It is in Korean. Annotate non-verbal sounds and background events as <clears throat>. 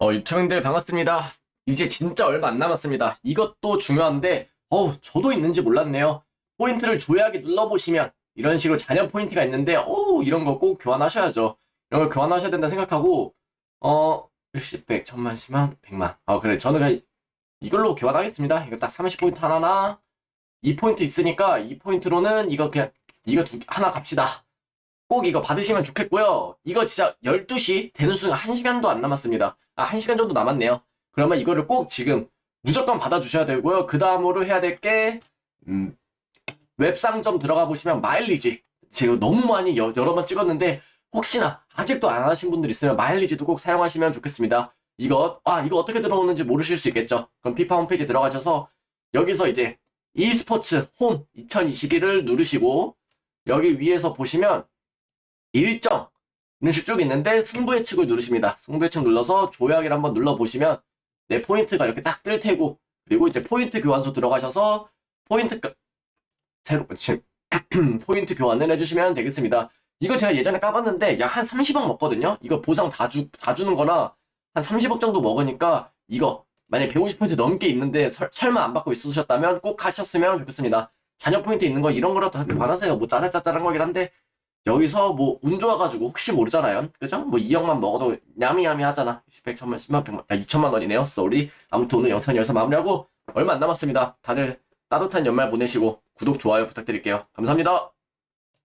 어, 유튜브인들 반갑습니다. 이제 진짜 얼마 안 남았습니다. 이것도 중요한데, 어우, 저도 있는지 몰랐네요. 포인트를 조회하기 눌러보시면, 이런 식으로 잔여 포인트가 있는데, 어우, 이런 거 꼭 교환하셔야죠. 이런 걸 교환하셔야 된다 생각하고, 어, 일십, 백, 천만, 십만, 백만. 아, 그래. 저는 그냥 이걸로 교환하겠습니다. 이거 딱 30포인트 하나나, 2포인트 있으니까, 2포인트로는 이거 그냥, 이거 두, 개- 하나 갑시다. 꼭 이거 받으시면 좋겠고요. 이거 진짜 12시 되는 순간 1시간도 안 남았습니다. 아, 1시간 정도 남았네요. 그러면 이거를 꼭 지금 무조건 받아주셔야 되고요. 그 다음으로 해야 될 게, 음, 웹상점 들어가 보시면 마일리지. 지금 너무 많이 여, 여러 번 찍었는데, 혹시나 아직도 안 하신 분들 있으면 마일리지도 꼭 사용하시면 좋겠습니다. 이거, 아, 이거 어떻게 들어오는지 모르실 수 있겠죠? 그럼 피파 홈페이지 들어가셔서, 여기서 이제 e스포츠 홈 2021을 누르시고, 여기 위에서 보시면, 일정, 이런 식쭉 있는데 승부 예측을 누르십니다. 승부 예측 눌러서 조약을 한번 눌러보시면 내 포인트가 이렇게 딱 뜰 테고 그리고 이제 포인트 교환소 들어가셔서 포인트 가- 새로 <clears throat> 포인트 교환을 해주시면 되겠습니다. 이거 제가 예전에 까봤는데 약 한 30억 먹거든요. 이거 보상 다, 주, 다 주는 거나 한 30억 정도 먹으니까 이거 만약에 150포인트 넘게 있는데 설, 설마 안 받고 있으셨다면 꼭 하셨으면 좋겠습니다. 잔여 포인트 있는 거 이런 거라도 하길 바라세요. 뭐 짜잘짜잘한 거긴 한데 여기서 뭐 운 좋아가지고 혹시 모르잖아요. 그죠? 뭐 2억만 먹어도 야미야미 하잖아. 10백, 천만, 10만, 100만, 아 2천만 원이네요. 쏘리. 아무튼 오늘 영상 여기서 마무리하고 얼마 안 남았습니다. 다들 따뜻한 연말 보내시고 구독, 좋아요 부탁드릴게요. 감사합니다.